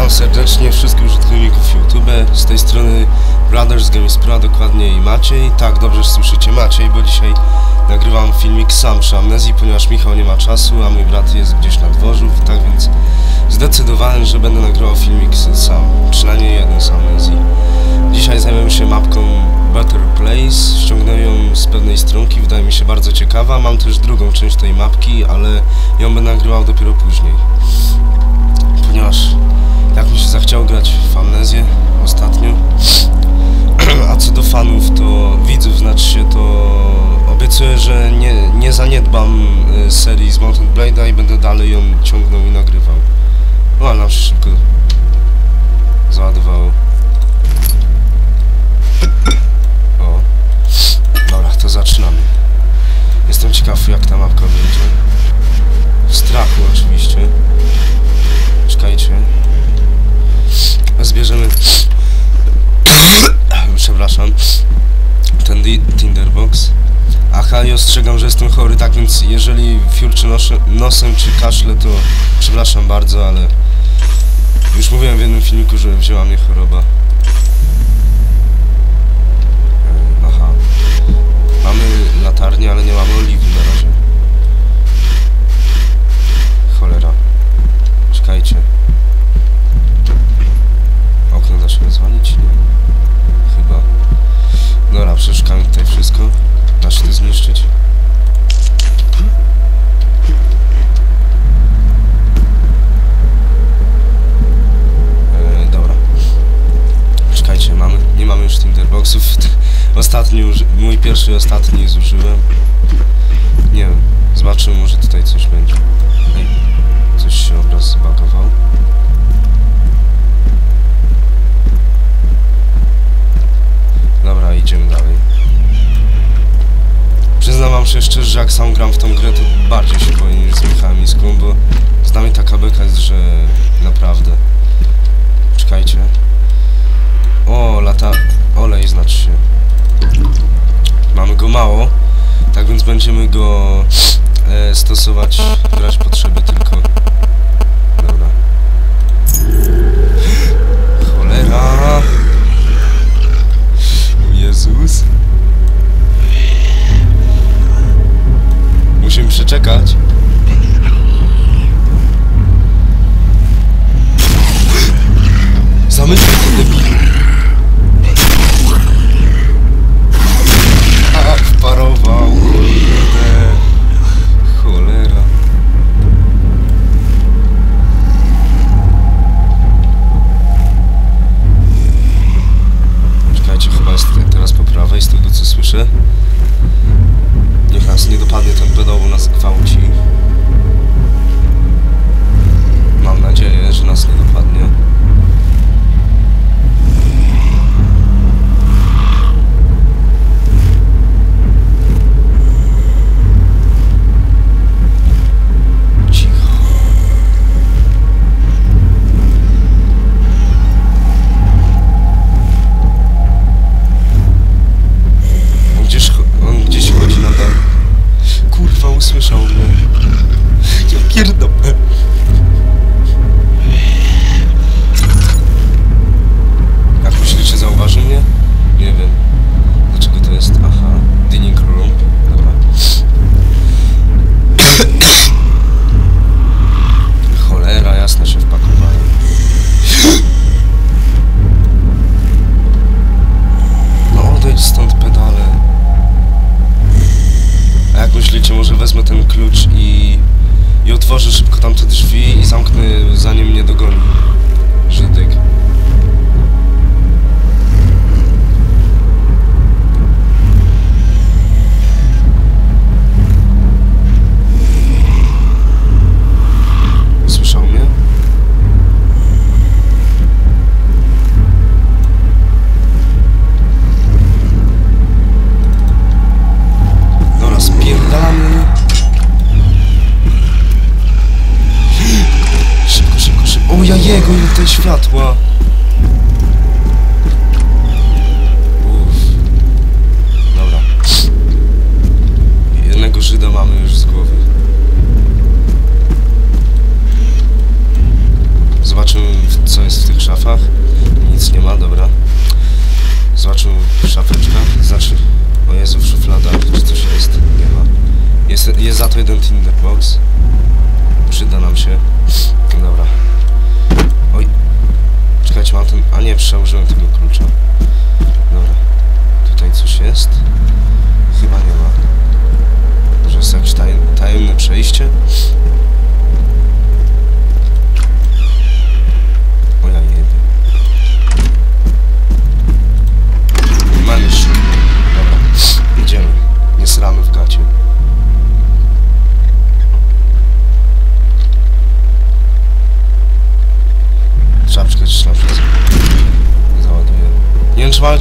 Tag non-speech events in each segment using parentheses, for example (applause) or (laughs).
Witam serdecznie wszystkich użytkowników YouTube. Z tej strony Brothers Games Pro, i Maciej. Tak, dobrze słyszycie Maciej, bo dzisiaj nagrywam filmik sam przy amnezji, ponieważ Michał nie ma czasu, a mój brat jest gdzieś na dworzu, tak więc zdecydowałem, że będę nagrywał filmik sam, przynajmniej jeden z amnezji. Dzisiaj zajmiemy się mapką Better Place, ściągnąłem ją z pewnej stronki, wydaje mi się bardzo ciekawa. Mam też drugą część tej mapki, ale ją będę nagrywał dopiero później znaczy się, to obiecuję, że nie, nie zaniedbam y, serii z Mountain Blade'a i będę dalej ją ciągnął i nagrywał. No ale nam się szybko załadowało. O. Dobra, to zaczynamy. Jestem ciekaw jak ta mapka będzie. W strachu oczywiście. I ostrzegam, że jestem chory, tak więc jeżeli fiurczy nosze- nosem czy kaszle, to przepraszam bardzo, ale już mówiłem w jednym filmiku, że wzięła mnie choroba. E, Aha. Mamy latarnię, ale nie mamy oliwy na razie. Cholera. Czekajcie. Okno da się? Nie. Chyba. Dobra, przeszukamy tutaj wszystko. Da się to zniszczyć? E, dobra. Czekajcie, mamy, nie mamy już Tinderboxów. (laughs) Ostatni, mój pierwszy i ostatni zużyłem. Nie wiem, zobaczymy, może tutaj coś będzie. Coś się obraz zbagował. Jak sam gram w tą grę, to bardziej się boję niż z Michałem Iską, bo z nami taka beka jest, że naprawdę. Czekajcie. O, lata... Olej znaczy się. Mamy go mało, tak więc będziemy go e, stosować razie potrzeby tylko. Cholera, jasne światła. Dobra. Jednego Żyda mamy już z głowy. Zobaczymy, co jest w tych szafach. Nic nie ma, dobra. Zobaczymy w szafeczkach. Znaczy, o Jezu, w szufladach, czy coś jest? Nie ma. Jest, jest za to jeden tinderbox. Przyda nam się. Dobra. Oj. Czekajcie, mam ten... A nie, przełożyłem tego klucza. Dobra. Tutaj coś jest? Chyba nie ma. Może jest taj, tajemne przejście?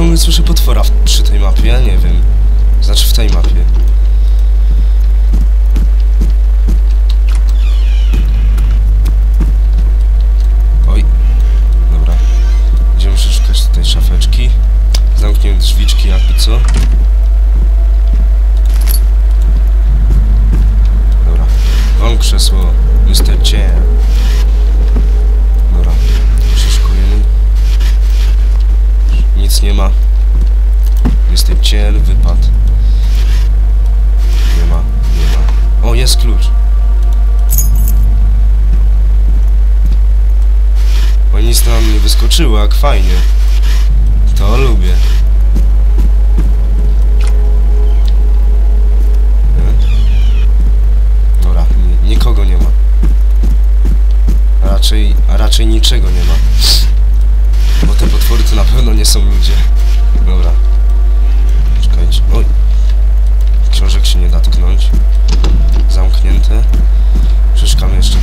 Ciągle słyszę potwora w, przy tej mapie, ja nie wiem. Znaczy w tej mapie. Nic nam nie wyskoczyło, jak fajnie. To lubię. Nie? Dobra, ni- nikogo nie ma. Raczej, a raczej niczego nie ma. Bo te potwory to na pewno nie są ludzie. Dobra. Czekajcie. Oj. Książek się nie da tknąć. Zamknięte. Przeszkamy jeszcze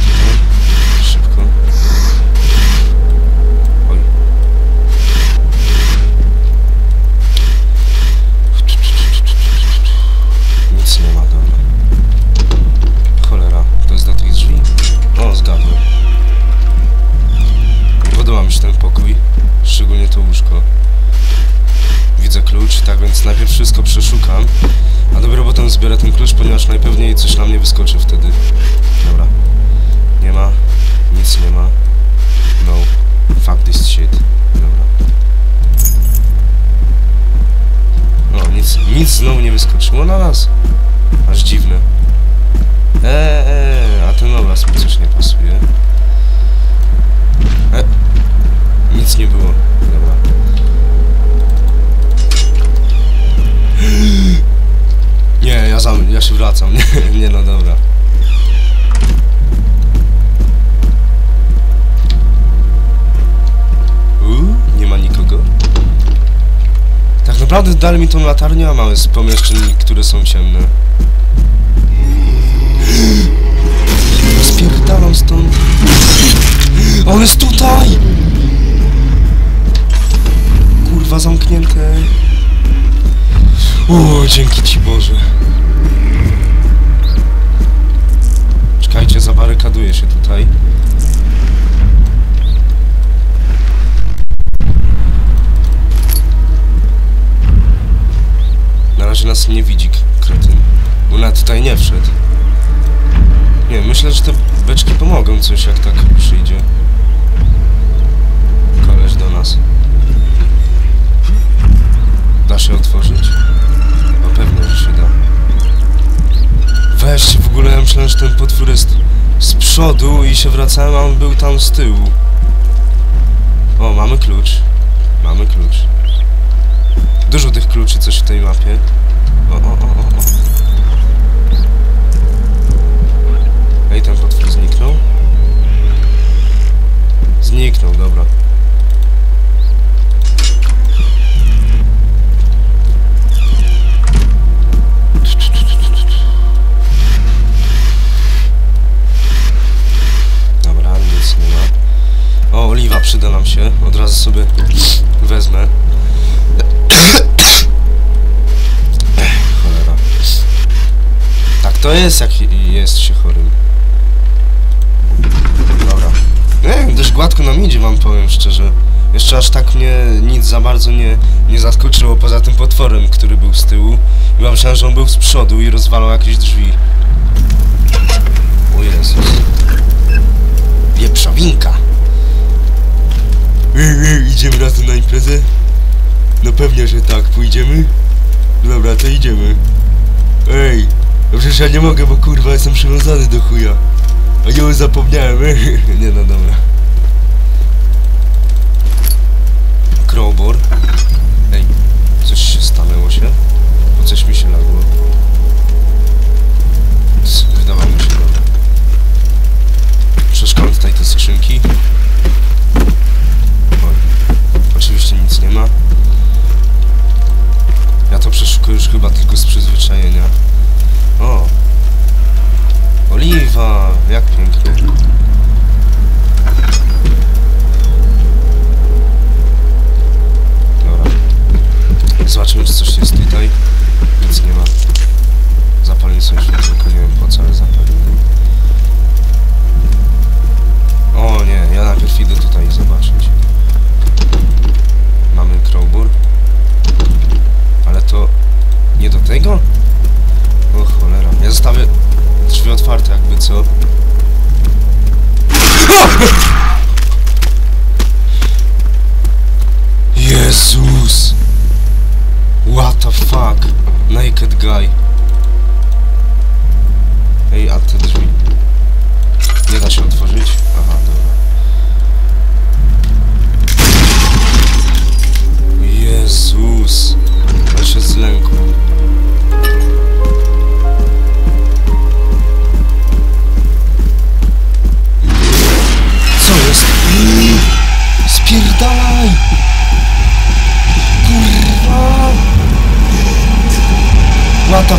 najpewniej coś na mnie wyskoczy wtedy. Dobra. Nie ma, nic nie ma. No, fuck this shit. Dobra. No, nic, nic znowu nie wyskoczyło na nas. Aż dziwne. Eee, eee, a ten obraz mi coś nie pasuje. E, nic nie było. Dobra. Ja, ja się wracam. Nie, (laughs) nie no dobra. Uuu, nie ma nikogo. Tak naprawdę dali mi tą latarnię, a mamy z pomieszczeń, które są ciemne. (gasps) Spierdalam stąd. (gasps) On jest tutaj! Kurwa zamknięte. O, dzięki ci Boże. Na razie nas nie widzi, kretyn. Bo na tutaj nie wszedł. Nie, myślę, że te beczki pomogą coś, jak tak przyjdzie. Koleś do nas. Da się otworzyć? No pewnie, że się da. Weź, w ogóle ja myślałem, że ten potwór jest z przodu i się wracałem, a on był tam z tyłu. O, mamy klucz. Mamy klucz. Dużo tych kluczy coś w tej mapie. O, o, o, o, o. Ej, ten potwór zniknął? Zniknął. Dobra, przyda nam się. Od razu sobie wezmę. Cholera. Tak to jest, jak jest się chorym. Dobra. Nie, dość gładko nam idzie, wam powiem szczerze. Jeszcze aż tak mnie nic za bardzo nie, nie zaskoczyło poza tym potworem, który był z tyłu. Ja myślałem, że on był z przodu i rozwalał jakieś drzwi. Imprezę? No pewnie, że tak. Pójdziemy? Dobra, to idziemy. Ej, no przecież ja nie mogę, bo kurwa jestem przywiązany do chuja. A nie, zapomniałem. (laughs) nie no, dobra. Crowbar. Ej, coś się stanęło się? Bo coś mi się lagło. sorry.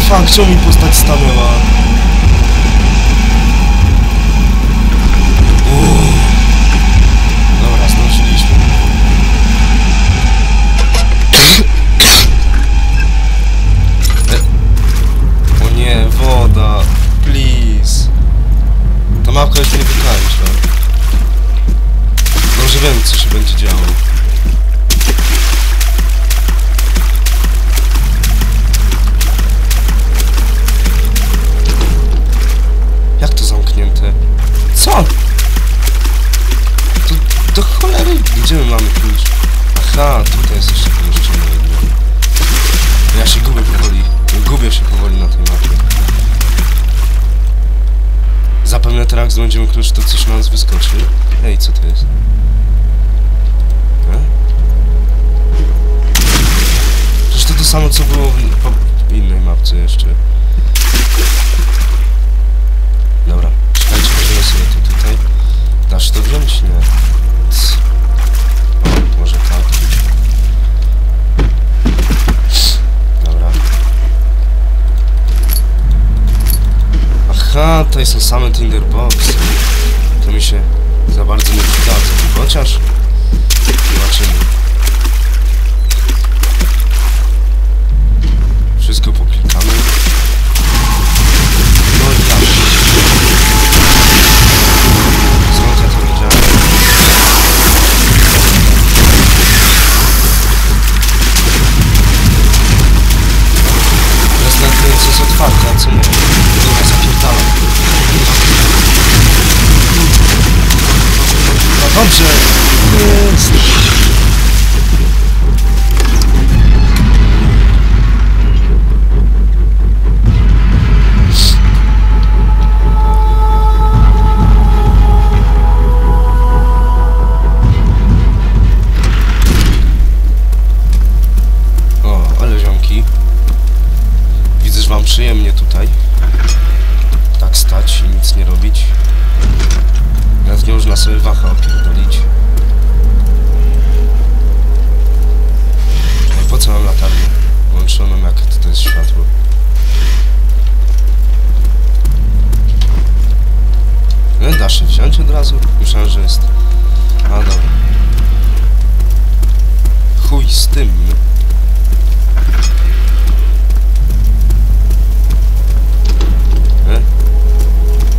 Czemu mi postać stanęła? Co? To do cholery, gdzie my mamy klucz? Aha, tutaj jest jeszcze pomieszczenie jedno. Ja się gubię powoli. Gubię się powoli na tej mapie. Zapewne teraz znajdziemy klucz, to coś na nas wyskoczy. Ej, co to jest? E? To to samo, co było w, po, innej mapce jeszcze. Tutaj są same tinderboxy. To mi się za bardzo nie przydadzą. Chociaż... Zobaczymy. Wszystko poklikamy. Się wziąć od razu? Myślałem, że jest... A dobra. Chuj z tym. E?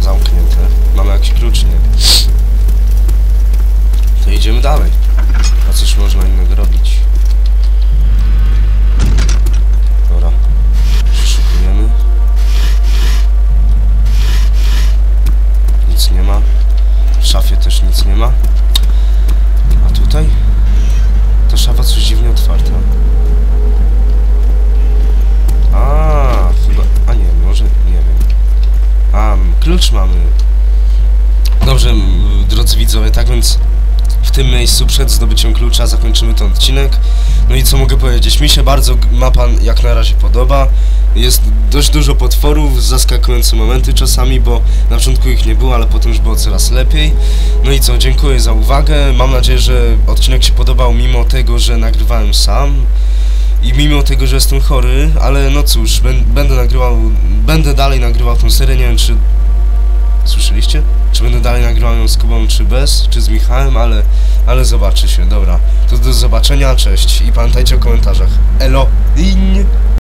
Zamknięte. Mamy jakiś klucz? Nie. To idziemy dalej. A cóż można innego robić? Klucz mamy. Dobrze, drodzy widzowie, tak więc w tym miejscu przed zdobyciem klucza zakończymy ten odcinek. No i co mogę powiedzieć? Mi się bardzo mapa jak na razie podoba. Jest dość dużo potworów, zaskakujące momenty czasami, bo na początku ich nie było, ale potem już było coraz lepiej. No i co, dziękuję za uwagę. Mam nadzieję, że odcinek się podobał mimo tego, że nagrywałem sam. I mimo tego, że jestem chory, ale no cóż, bę- będę nagrywał, będę dalej nagrywał tą serię, nie wiem czy Słyszeliście? Czy będę dalej nagrywał ją z Kubą, czy bez, czy z Michałem, ale, ale zobaczy się, dobra. To do zobaczenia, cześć i pamiętajcie o komentarzach. Elo! Iń!